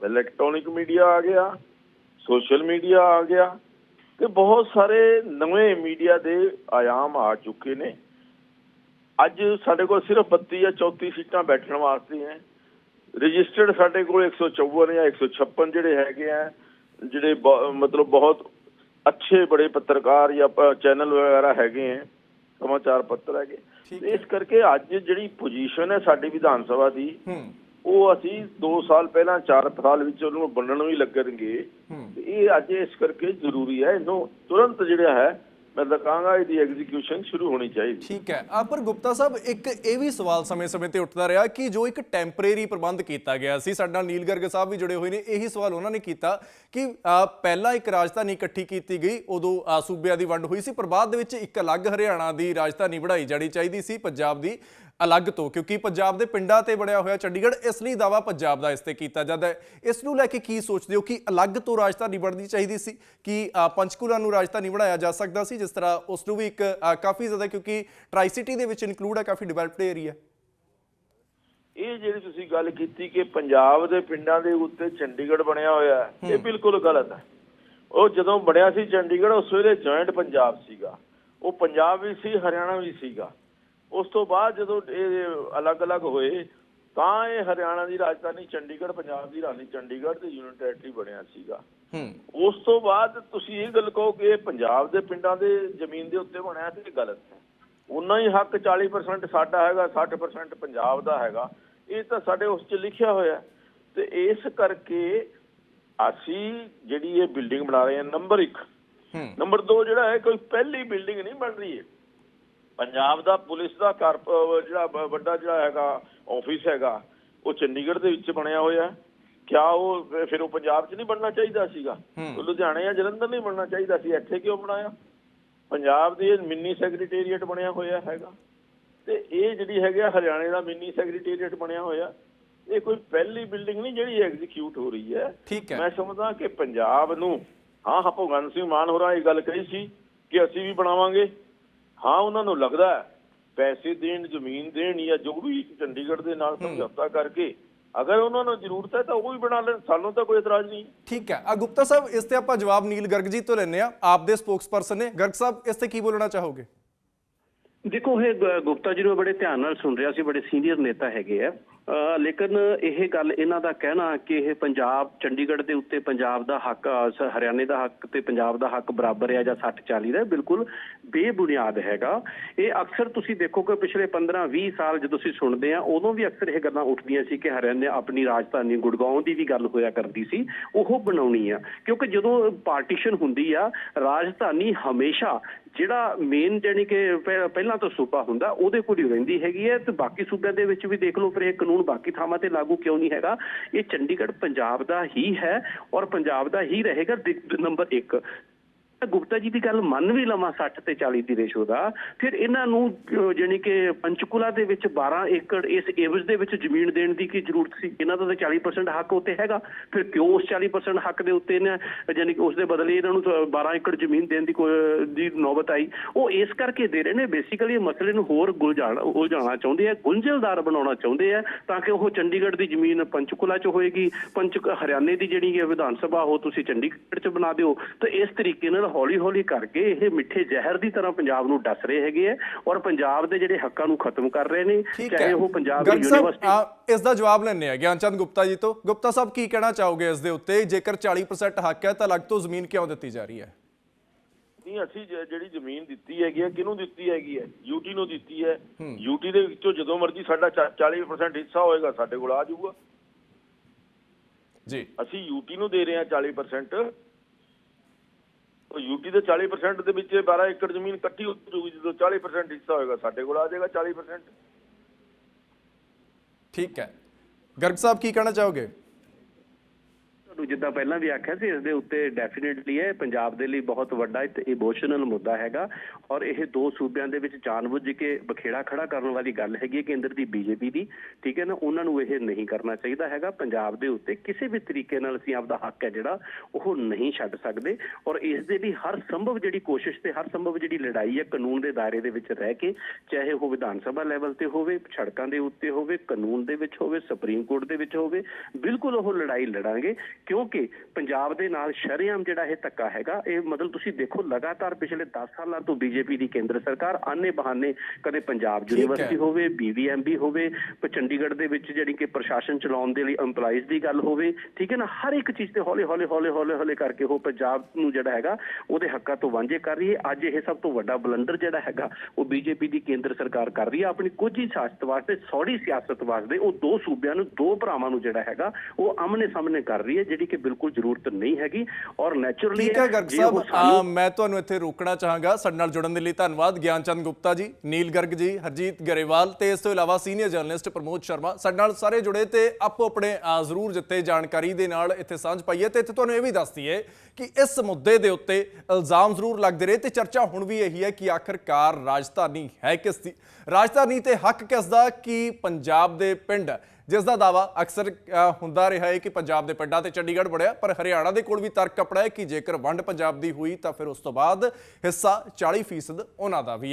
S5: ਇਲੈਕਟ੍ਰੋਨਿਕ ਮੀਡੀਆ ਆ ਗਿਆ ਸੋਸ਼ਲ ਮੀਡੀਆ ਆ ਗਿਆ ਤੇ ਬਹੁਤ ਸਾਰੇ ਨਵੇਂ ਮੀਡੀਆ ਦੇ ਆਯਾਮ ਆ ਚੁੱਕੇ ਨੇ। ਅੱਜ ਸਾਡੇ ਕੋਲ ਸਿਰਫ 32 ਜਾਂ 34 ਸੀਟਾਂ ਬੈਠਣ ਵਾਸਤੇ ਹੈ। ਰਜਿਸਟਰਡ ਸਾਡੇ ਕੋਲ 154 ਜਾਂ 156 ਜਿਹੜੇ ਹੈਗੇ ਆ ਜਿਹੜੇ ਮਤਲਬ ਬਹੁਤ ਅੱਛੇ ਬੜੇ ਪੱਤਰਕਾਰ ਜਾਂ ਚੈਨਲ ਵਗੈਰਾ ਹੈਗੇ ਆ ਸਮਾਚਾਰ ਪੱਤਰ ਹੈਗੇ। ਇਸ ਕਰਕੇ ਅੱਜ ਜਿਹੜੀ ਪੋਜੀਸ਼ਨ ਹੈ ਸਾਡੀ ਵਿਧਾਨ ਸਭਾ ਦੀ
S1: ਹੂੰ।
S5: ਉਹ ਅਸੀਂ 2 ਸਾਲ ਪਹਿਲਾਂ 4 ਸਾਲ ਵਿੱਚ ਉਹਨੂੰ ਵੰਡਣ ਵੀ ਲੱਗਣਗੇ। ਇਹ ਅੱਜ ਇਸ ਕਰਕੇ ਜ਼ਰੂਰੀ ਹੈ ਇਹਨੂੰ ਤੁਰੰਤ ਜਿਹੜਾ ਹੈ ਮੈਂ ਤਾਂ ਕਹਾਂਗਾ ਇਹਦੀ ਐਗਜ਼ੀਕਿਊਸ਼ਨ ਸ਼ੁਰੂ ਹੋਣੀ ਚਾਹੀਦੀ।
S1: ਠੀਕ ਹੈ। ਆ ਪਰ ਗੁਪਤਾ ਸਾਹਿਬ ਇੱਕ ਇਹ ਵੀ ਸਵਾਲ ਸਮੇਂ-ਸਮੇਂ ਤੇ ਉੱਠਦਾ ਰਿਹਾ ਕਿ ਜੋ ਇੱਕ ਟੈਂਪਰੇਰੀ ਪ੍ਰਬੰਧ ਕੀਤਾ ਗਿਆ ਸੀ ਸਾਡਾ ਨੀਲ ਗਰਗ ਸਾਹਿਬ ਵੀ ਜੁੜੇ ਹੋਏ ਨੇ ਇਹੀ ਸਵਾਲ ਉਹਨਾਂ ਨੇ ਕੀਤਾ ਕਿ ਪਹਿਲਾਂ ਇੱਕ ਰਾਜਧਾਨੀ ਇਕੱਠੀ ਕੀਤੀ ਗਈ ਉਦੋਂ ਸੂਬਿਆਂ ਦੀ ਵੰਡ ਹੋਈ ਸੀ ਪਰ ਬਾਅਦ ਦੇ ਵਿੱਚ ਇੱਕ ਅਲੱਗ ਹਰਿਆਣਾ ਦੀ ਰਾਜਧਾਨੀ ਬਣਾਈ ਜਾਣੀ ਚਾਹੀਦੀ ਸੀ ਪੰਜਾਬ ਦੀ। ਅਲੱਗ ਤੋਂ ਕਿਉਂਕਿ ਪੰਜਾਬ ਦੇ ਪਿੰਡਾਂ ਤੇ ਬਣਿਆ ਹੋਇਆ ਚੰਡੀਗੜ੍ਹ ਇਸ ਲਈ ਦਾਵਾ ਪੰਜਾਬ ਦਾ ਇਸ ਤੇ ਕੀਤਾ ਜਾਂਦਾ ਹੈ। ਇਸ ਨੂੰ ਲੈ ਕੇ ਕੀ ਸੋਚਦੇ ਹੋ ਕਿ ਅਲੱਗ ਤੋਂ ਰਾਜਧਾਨੀ ਬਣਨੀ ਚਾਹੀਦੀ ਸੀ? ਕਿ ਪੰਚਕੂਲਾ ਨੂੰ ਰਾਜਧਾਨੀ ਬਣਾਇਆ ਜਾ ਸਕਦਾ ਸੀ ਜਿਸ ਤਰ੍ਹਾਂ ਉਸ ਨੂੰ ਵੀ ਇੱਕ ਕਾਫੀ ਜ਼ਿਆਦਾ ਕਿਉਂਕਿ ਟਰਾਈ ਸਿਟੀ ਦੇ ਵਿੱਚ ਇਨਕਲੂਡ ਹੈ ਕਾਫੀ ਡਿਵੈਲਪਡ ਏਰੀਆ
S5: ਇਹ ਜਿਹੜੀ ਤੁਸੀਂ ਗੱਲ ਕੀਤੀ ਕਿ ਪੰਜਾਬ ਦੇ ਪਿੰਡਾਂ ਦੇ ਉੱਤੇ ਚੰਡੀਗੜ੍ਹ ਬਣਿਆ ਹੋਇਆ ਹੈ, ਇਹ ਬਿਲਕੁਲ ਗਲਤ ਹੈ। ਉਹ ਜਦੋਂ ਬਣਿਆ ਸੀ ਚੰਡੀਗੜ੍ਹ ਉਸ ਵੇਲੇ ਜੁਆਇੰਟ ਪੰਜਾਬ ਸੀਗਾ। ਉਹ ਪੰਜਾਬ ਵੀ ਸੀ ਹਰਿਆਣਾ ਵੀ ਸੀਗਾ। ਉਸ ਤੋਂ ਬਾਅਦ ਜਦੋਂ ਇਹ ਅਲੱਗ-ਅਲੱਗ ਹੋਏ ਤਾਂ ਇਹ ਹਰਿਆਣਾ ਦੀ ਰਾਜਧਾਨੀ ਚੰਡੀਗੜ੍ਹ ਪੰਜਾਬ ਦੀ ਰਾਜਧਾਨੀ ਚੰਡੀਗੜ੍ਹ ਤੇ ਯੂਨੀਅਨ ਟੈਰੀਟਰੀ ਬਣਿਆ ਸੀਗਾ।
S1: ਹੂੰ।
S5: ਉਸ ਤੋਂ ਬਾਅਦ ਤੁਸੀਂ ਇਹ ਗੱਲ ਕਹੋ ਕਿ ਇਹ ਪੰਜਾਬ ਦੇ ਪਿੰਡਾਂ ਦੇ ਜ਼ਮੀਨ ਦੇ ਉੱਤੇ ਬਣਿਆ ਤੇ ਗਲਤ ਹੈ। ਉਨਾ ਹੀ ਹੱਕ 40% ਸਾਡਾ ਹੈਗਾ 60% ਪੰਜਾਬ ਦਾ ਹੈਗਾ। ਇਹ ਤਾਂ ਸਾਡੇ ਉਸ 'ਚ ਲਿਖਿਆ ਹੋਇਆ। ਤੇ ਇਸ ਕਰਕੇ ਅਸੀਂ ਜਿਹੜੀ ਇਹ ਬਿਲਡਿੰਗ ਬਣਾ ਰਹੇ ਹਾਂ ਨੰਬਰ 1
S1: ਹੂੰ।
S5: ਨੰਬਰ 2 ਜਿਹੜਾ ਹੈ ਕੋਈ ਪਹਿਲੀ ਬਿਲਡਿੰਗ ਨਹੀਂ ਬਣ ਰਹੀ ਹੈ। ਪੰਜਾਬ ਦਾ ਪੁਲਿਸ ਦਾ ਜਿਹੜਾ ਵੱਡਾ ਜਿਹੜਾ ਹੈਗਾ ਆਫਿਸ ਹੈਗਾ ਉਹ ਚੰਡੀਗੜ੍ਹ ਦੇ ਵਿੱਚ ਬਣਿਆ ਹੋਇਆ ਹੈ। ਕਿਆ ਉਹ ਫਿਰ- ਉਹ ਪੰਜਾਬ 'ਚ ਨਹੀਂ ਬਣਨਾ ਚਾਹੀਦਾ ਸੀਗਾ? ਲੁਧਿਆਣੇ ਜਾਂ ਜਲੰਧਰ ਨਹੀਂ ਬਣਨਾ ਚਾਹੀਦਾ ਸੀ। ਇੱਥੇ ਕਿਉਂ ਬਣਾਇਆ? ਪੰਜਾਬ ਦੀ ਮਿੰਨੀ ਸੈਕਟਰੀਏਟ ਬਣਿਆ ਹੋਇਆ ਹੈਗਾ। ਤੇ ਇਹ ਜਿਹੜੀ ਹੈਗਾ ਹਰਿਆਣੇ ਦਾ ਮਿੰਨੀ ਸੈਕਟਰੀਏਟ ਬਣਿਆ ਹੋਇਆ। ਇਹ ਕੋਈ ਪਹਿਲੀ ਬਿਲਡਿੰਗ ਨਹੀਂ ਜਿਹੜੀ ਐਗਜ਼ੀਕਿਊਟ ਹੋ ਰਹੀ ਹੈ। ਮੈਂ ਸਮਝਦਾ ਕਿ ਪੰਜਾਬ ਨੂੰ ਹਾਂ ਹਾਂ ਭਗਵੰਤ ਸਿੰਘ ਮਾਨ ਹੋਰਾਂ ਇਹ ਗੱਲ ਕਹੀ ਸੀ ਕਿ ਅਸੀਂ ਵੀ ਬਣਾਵਾਂਗੇ। ਹਾਂ ਉਹਨਾਂ ਨੂੰ ਲੱਗਦਾ ਹੈ ਪੈਸੇ ਦੇਣ ਜ਼ਮੀਨ ਦੇਣ ਜਾਂ ਜੋ ਵੀ ਚੰਡੀਗੜ੍ਹ ਦੇ ਨਾਲ ਸਮਝੌਤਾ ਕਰਕੇ ਅਗਰ ਉਹਨਾਂ ਨੂੰ ਜ਼ਰੂਰਤ ਹੈ ਤਾਂ ਉਹ ਵੀ ਬਣਾ ਲੈਣ ਸਾਨੂੰ ਤਾਂ ਕੋਈ ਇਤਰਾਜ਼ ਨਹੀਂ।
S1: ਠੀਕ ਹੈ। ਆ ਗੁਪਤਾ ਸਾਹਿਬ ਇਸ ਤੇ ਆਪਾਂ ਜਵਾਬ ਨੀਲ ਗਰਗ ਜੀ ਤੋਂ ਲੈਣੇ ਆ ਆਪ ਦੇ ਸਪੋਕਸਪਰਸਨ ਨੇ। ਗਰਗ ਸਾਹਿਬ ਇਸ ਤੇ ਕੀ ਬੋਲਣਾ ਚਾਹੋਗੇ?
S3: ਦੇਖੋ ਇਹ ਗੁਪਤਾ ਜੀ ਨੂੰ ਬੜੇ ਧਿਆਨ ਨਾਲ ਸੁਣ ਰਿਹਾ ਸੀ ਬੜੇ ਸੀਨੀਅਰ ਨੇਤਾ ਹੈਗੇ ਆ। ਲੇਕਿਨ ਇਹ ਗੱਲ ਇਹਨਾਂ ਦਾ ਕਹਿਣਾ ਕਿ ਇਹ ਪੰਜਾਬ, ਚੰਡੀਗੜ੍ਹ ਦੇ ਉੱਤੇ ਪੰਜਾਬ ਦਾ ਹੱਕ ਹਰਿਆਣੇ ਦਾ ਹੱਕ ਤੇ ਪੰਜਾਬ ਦਾ ਹੱਕ ਬਰਾਬਰ ਹੈ ਜਾਂ 60 40 ਦਾ ਬਿਲਕੁਲ ਬੇਬੁਨਿਆਦ ਹੈਗਾ। ਇਹ ਅਕਸਰ ਤੁਸੀਂ ਦੇਖੋ ਕਿ ਪਿਛਲੇ 15 20 ਸਾਲ ਜਦੋਂ ਅਸੀਂ ਸੁਣਦੇ ਆ ਉਦੋਂ ਵੀ ਅਕਸਰ ਇਹ ਗੱਲਾਂ ਉੱਠਦੀਆਂ ਸੀ ਕਿ ਹਰਿਆਣੇ ਆਪਣੀ ਰਾਜਧਾਨੀ ਗੁੜਗਾਉਂ ਦੀ ਵੀ ਗੱਲ ਹੋਇਆ ਕਰਦੀ ਸੀ, ਉਹ ਬਣਾਉਣੀ ਆ। ਕਿਉਂਕਿ ਜਦੋਂ ਪਾਰਟੀਸ਼ਨ ਹੁੰਦੀ ਆ, ਰਾਜਧਾਨੀ ਹਮੇਸ਼ਾ ਜਿਹੜਾ ਮੇਨ ਜਾਨੀ ਕਿ ਪਹਿਲਾਂ ਤੋਂ ਸੂਬਾ ਹੁੰਦਾ, ਉਹਦੇ ਕੋਲ ਹੀ ਰਹਿੰਦੀ ਹੈਗੀ ਹੈ ਤੇ ਬਾਕੀ ਸੂਬਿਆਂ ਦੇ ਵਿੱਚ ਵੀ ਦੇਖ ਲਓ, ਫਿਰ ਇਹ ਕਾਨੂੰਨ ਬਾਕੀ ਥਾਵਾਂ ਤੇ ਲਾਗੂ ਕਿਉਂ ਨਹੀਂ ਹੈਗਾ? ਇਹ ਚੰਡੀਗੜ੍ਹ ਪੰਜਾਬ ਦਾ ਹੀ ਹੈ ਔਰ ਪੰਜਾਬ ਦਾ ਹੀ ਰਹੇਗਾ ਨੰਬਰ 1 ਗੁਪਤਾ ਜੀ ਦੀ ਗੱਲ ਮੰਨ ਵੀ ਲਵਾਂ 60 ਤੇ 40 ਦੀ ਰੇਸ਼ੋ ਦਾ ਫਿਰ ਇਹਨਾਂ ਨੂੰ ਅਹ, ਜਾਣੀ ਕਿ ਪੰਚਕੁਲਾ ਦੇ ਵਿੱਚ 12 ਏਕੜ ਇਸ ਏਵਜ ਦੇ ਵਿੱਚ ਜ਼ਮੀਨ ਦੇਣ ਦੀ ਕੀ ਜ਼ਰੂਰਤ ਸੀ? ਇਹਨਾਂ ਦਾ ਤਾਂ 40% ਹੱਕ ਉੱਤੇ ਹੈਗਾ। ਫਿਰ ਕਿਉਂ ਉਸ 40% ਹੱਕ ਦੇ ਉੱਤੇ ਇਹਨਾਂ ਜਾਣੀ ਕਿ ਉਸ ਦੇ ਬਦਲੇ ਇਹਨਾਂ ਨੂੰ ਤਾਂ 12 ਏਕੜ ਜ਼ਮੀਨ ਦੇਣ ਦੀ ਦੀ ਨੌਬਤ ਆਈ? ਉਹ ਇਸ ਕਰਕੇ ਦੇ ਰਹੇ ਨੇ ਬੇਸਿਕਲੀ ਇਹ ਮਸਲੇ ਨੂੰ ਹੋਰ ਗੁਲਝਾਣਾ ਉਲਝਾਉਣਾ ਚਾਹੁੰਦੇ ਆ ਗੁੰਝਲਦਾਰ ਬਣਾਉਣਾ ਚਾਹੁੰਦੇ ਆ ਤਾਂ ਕਿ ਉਹ ਚੰਡੀਗੜ੍ਹ ਦੀ ਜ਼ਮੀਨ ਪੰਚਕੁਲਾ 'ਚ ਹੋਏਗੀ ਪੰਚ ਹਰਿਆਣੇ ਦੀ ਜਿਹੜੀ ਹੈ ਵਿਧਾਨ ਸਭਾ ਉਹ ਤੁਸੀਂ ਚੰਡੀਗੜ੍ਹ 'ਚ ਬਣਾ ਦਿਓ। ਤਾਂ ਇਸ ਤਰੀਕੇ ਨਾਲ ਹੌਲੀ ਹੌਲੀ ਕਰਕੇ ਇਹ ਮਿੱਠੇ ਜ਼ਹਿਰ ਦੀ ਤਰ੍ਹਾਂ ਪੰਜਾਬ ਨੂੰ ਡਸ ਰਹੇ ਹੈਗੇ ਆ ਔਰ ਪੰਜਾਬ ਦੇ ਜਿਹੜੇ ਹੱਕਾਂ ਨੂੰ ਖਤਮ ਕਰ ਰਹੇ ਨੇ ਚਾਹੇ ਉਹ ਪੰਜਾਬ ਦੀ ਯੂਨੀਵਰਸਿਟੀ
S1: ਇਸ ਦਾ ਜਵਾਬ ਲੈਣੇ ਆ ਗਿਆਨਚੰਦ ਗੁਪਤਾ ਜੀ ਤੋਂ। ਗੁਪਤਾ ਸਾਹਿਬ ਕੀ ਕਹਿਣਾ ਚਾਹੋਗੇ ਇਸ ਦੇ ਉੱਤੇ? ਜੇਕਰ 40% ਹੱਕ ਹੈ ਤਾਂ ਅਲੱਗ ਤੋਂ ਜ਼ਮੀਨ ਕਿਉਂ ਦਿੱਤੀ ਜਾ ਰਹੀ ਹੈ?
S5: ਨਹੀਂ ਅਸੀਂ ਜਿਹੜੀ ਜ਼ਮੀਨ ਦਿੱਤੀ ਹੈਗੀ ਹੈ ਕਿਹਨੂੰ ਦਿੱਤੀ ਹੈਗੀ ਹੈ? ਯੂਟੀ ਨੂੰ ਦਿੱਤੀ ਹੈ। ਯੂਟੀ ਦੇ ਵਿੱਚੋਂ ਜਦੋਂ ਮਰਜ਼ੀ ਸਾਡਾ ਚਾ- 40% ਹਿੱਸਾ ਹੋਏਗਾ ਸਾਡੇ ਕੋਲ ਆ ਜਾਊਗਾ।
S1: ਜੀ।
S5: ਅਸੀਂ ਯੂਟੀ ਨੂੰ ਦੇ ਰਹੇ ਹਾਂ 40% ਉਹ ਯੂਟੀ ਦੇ 40% ਦੇ ਵਿੱਚ 12 ਏਕੜ ਜ਼ਮੀਨ ਇਕੱਠੀ ਹੋ ਜਾਊਗੀ ਜਦੋਂ 40% ਹਿੱਸਾ ਹੋਏਗਾ, ਸਾਡੇ ਕੋਲ ਆ ਜਾਏਗਾ 40%
S1: ਠੀਕ ਹੈ। ਗਰਗ ਸਾਹਿਬ ਕੀ ਕਹਿਣਾ ਚਾਹੋਗੇ?
S3: ਜਿੱਦਾਂ ਪਹਿਲਾਂ ਵੀ ਆਖਿਆ ਸੀ, ਇਸ ਦੇ ਉੱਤੇ ਡੈਫੀਨਿਟਲੀ ਹੈ ਪੰਜਾਬ ਦੇ ਲਈ ਬਹੁਤ ਵੱਡਾ ਇੱਕ ਇਮੋਸ਼ਨਲ ਮੁੱਦਾ ਹੈਗਾ ਔਰ ਇਹ ਦੋ ਸੂਬਿਆਂ ਦੇ ਵਿੱਚ ਜਾਣਬੁੱਝ ਕੇ ਬਖੇੜਾ ਖੜਾ ਕਰਨ ਵਾਲੀ ਗੱਲ ਹੈਗੀ ਹੈ ਕੇਂਦਰ ਦੀ ਬੀਜੇਪੀ ਦੀ, ਠੀਕ ਹੈ ਨਾ? ਉਹਨਾਂ ਨੂੰ ਇਹ ਨਹੀਂ ਕਰਨਾ ਚਾਹੀਦਾ ਹੈਗਾ। ਪੰਜਾਬ ਦੇ ਉੱਤੇ ਕਿਸੇ ਵੀ ਤਰੀਕੇ ਨਾਲ ਅਸੀਂ ਆਪਦਾ ਹੱਕ ਹੈ ਜਿਹੜਾ ਉਹ ਨਹੀਂ ਛੱਡ ਸਕਦੇ ਔਰ ਇਸ ਦੇ ਲਈ ਹਰ ਸੰਭਵ ਜਿਹੜੀ ਕੋਸ਼ਿਸ਼ ਤੇ ਹਰ ਸੰਭਵ ਜਿਹੜੀ ਲੜਾਈ ਹੈ ਕਾਨੂੰਨ ਦੇ ਦਾਇਰੇ ਦੇ ਵਿੱਚ ਰਹਿ ਕੇ, ਚਾਹੇ ਉਹ ਵਿਧਾਨ ਸਭਾ ਲੈਵਲ ਤੇ ਹੋਵੇ, ਸੜਕਾਂ ਦੇ ਉੱਤੇ ਹੋਵੇ, ਕਾਨੂੰਨ ਦੇ ਵਿੱਚ ਹੋਵੇ ਸੁਪਰੀਮ ਕੋਰਟ ਦੇ ਵਿੱਚ ਹੋਵੇ, ਬਿਲਕੁਲ ਉਹ ਲੜਾਈ ਲੜਾਂਗੇ। ਕਿਉਂਕਿ ਪੰਜਾਬ ਦੇ ਨਾਲ ਸ਼ਰੇਆਮ ਜਿਹੜਾ ਇਹ ਧੱਕਾ ਹੈਗਾ ਇਹ ਮਤਲਬ ਤੁਸੀਂ ਦੇਖੋ ਲਗਾਤਾਰ ਪਿਛਲੇ 10 ਸਾਲਾਂ ਤੋਂ ਬੀਜੇਪੀ ਦੀ ਕੇਂਦਰ ਸਰਕਾਰ ਆਨੇ ਬਹਾਨੇ ਕਦੇ ਪੰਜਾਬ। ਯੂਨੀਵਰਸਿਟੀ ਹੋਵੇ ਬੀਵੀਐਮਬੀ ਹੋਵੇ ਚੰਡੀਗੜ੍ਹ ਦੇ ਵਿੱਚ ਜਿਹੜੀ ਕਿ ਪ੍ਰਸ਼ਾਸਨ ਚਲਾਉਣ ਦੇ ਲਈ EMPLOYEES ਦੀ ਗੱਲ ਹੋਵੇ ਠੀਕ ਹੈ ਨਾ ਹਰ ਇੱਕ ਚੀਜ਼ ਤੇ ਹੌਲੀ ਹੌਲੀ ਹੌਲੀ ਹੌਲੀ ਹੌਲੀ ਕਰਕੇ ਉਹ ਪੰਜਾਬ ਨੂੰ ਜਿਹੜਾ ਹੈਗਾ ਉਹਦੇ ਹੱਕਾਂ ਤੋਂ ਵਾਂਝੇ ਕਰ ਰਹੀ ਹੈ ਅੱਜ ਇਹ ਸਭ ਤੋਂ ਵੱਡਾ ਬਲੰਡਰ ਜਿਹੜਾ ਹੈਗਾ ਉਹ ਬੀਜੇਪੀ ਦੀ ਕੇਂਦਰ ਸਰਕਾਰ ਕਰ ਰਹੀ ਹੈ ਆਪਣੀ ਕੁਝ ਹੀ ਸਿਆਸਤ ਵਾਸਤੇ ਸੌੜੀ ਸਿਆਸਤ ਵਾਸਤੇ ਉਹ ਦੋ ਸੂਬਿਆਂ ਨੂੰ ਦੋ ਭਰਾਵਾਂ ਨੂੰ ਜਿਹੜਾ ਹੈਗਾ ਉਹ ਆਮਨੇ ਸਾਹਮਣੇ ਕਰ ਰਹੀ ਹੈ ਜਿਹੜੀ ਕਿ ਬਿਲਕੁਲ ਜ਼ਰੂਰਤ ਨਹੀਂ ਹੈਗੀ ਔਰ ਨੈਚੁਰਲੀ
S1: ਠੀਕ ਹੈ ਗਰਗ ਸਾਹਿਬ। ਮੈਂ ਤੁਹਾਨੂੰ ਇੱਥੇ ਰੋਕਣਾ ਚਾਹਾਂਗਾ। ਸਾਡੇ ਨਾਲ ਜੁੜਨ ਦੇ ਲਈ ਧੰਨਵਾਦ। ਗਿਆਨਚੰਦ ਗੁਪਤਾ ਜੀ ਨੀਲ ਗਰਗ ਜੀ ਹਰਜੀਤ ਗਰੇਵਾਲ ਤੇ ਇਸ ਤੋਂ ਇਲਾਵਾ ਸੀਨੀਅਰ ਜਰਨਲਿਸਟ ਪ੍ਰਮੋਦ ਸ਼ਰਮਾ। ਸਾਡੇ ਨਾਲ ਸਾਰੇ ਜੁੜੇ ਤੇ ਆਪੋ ਆਪਣੇ ਜ਼ਰੂਰ ਜਿੱਤੇ ਜਾਣਕਾਰੀ ਦੇ ਨਾਲ ਇੱਥੇ ਸਾਂਝ ਪਾਈਏ ਤੇ ਇੱਥੇ ਤੁਹਾਨੂੰ ਇਹ ਵੀ ਦੱਸ ਦਈਏ ਕਿ ਇਸ ਮੁੱਦੇ ਦੇ ਉੱਤੇ ਇਲਜ਼ਾਮ ਜ਼ਰੂਰ ਲੱਗਦੇ ਰਹੇ ਤੇ ਚਰਚਾ ਹੁਣ ਵੀ ਇਹੀ ਹੈ ਕਿ ਆਖਰਕਾਰ ਰਾਜਧਾਨੀ ਹੈ ਕਿਸ ਦੀ? ਰਾਜਧਾਨੀ ਤੇ ਹੱਕ ਕਿਸ ਦਾ? ਕਿ ਪੰਜਾਬ ਦੇ ਪਿੰਡ ਜਿਸ ਦਾ ਦਾਵਾ ਅਕਸਰ ਹੁੰਦਾ ਰਿਹਾ ਹੈ ਕਿ ਪੰਜਾਬ ਦੇ ਪਿੰਡਾਂ ਤੇ ਚੰਡੀਗੜ੍ਹ ਬੜਿਆ, ਪਰ ਹਰਿਆਣਾ ਦੇ ਕੋਲ ਵੀ ਤਰਕ ਕਪੜਾ ਹੈ ਕਿ ਜੇਕਰ ਵੰਡ ਪੰਜਾਬ ਦੀ ਹੋਈ ਤਾਂ ਫਿਰ ਉਸ ਤੋਂ ਬਾਅਦ ਹਿੱਸਾ 40% ਉਹਨਾਂ ਦਾ ਵੀ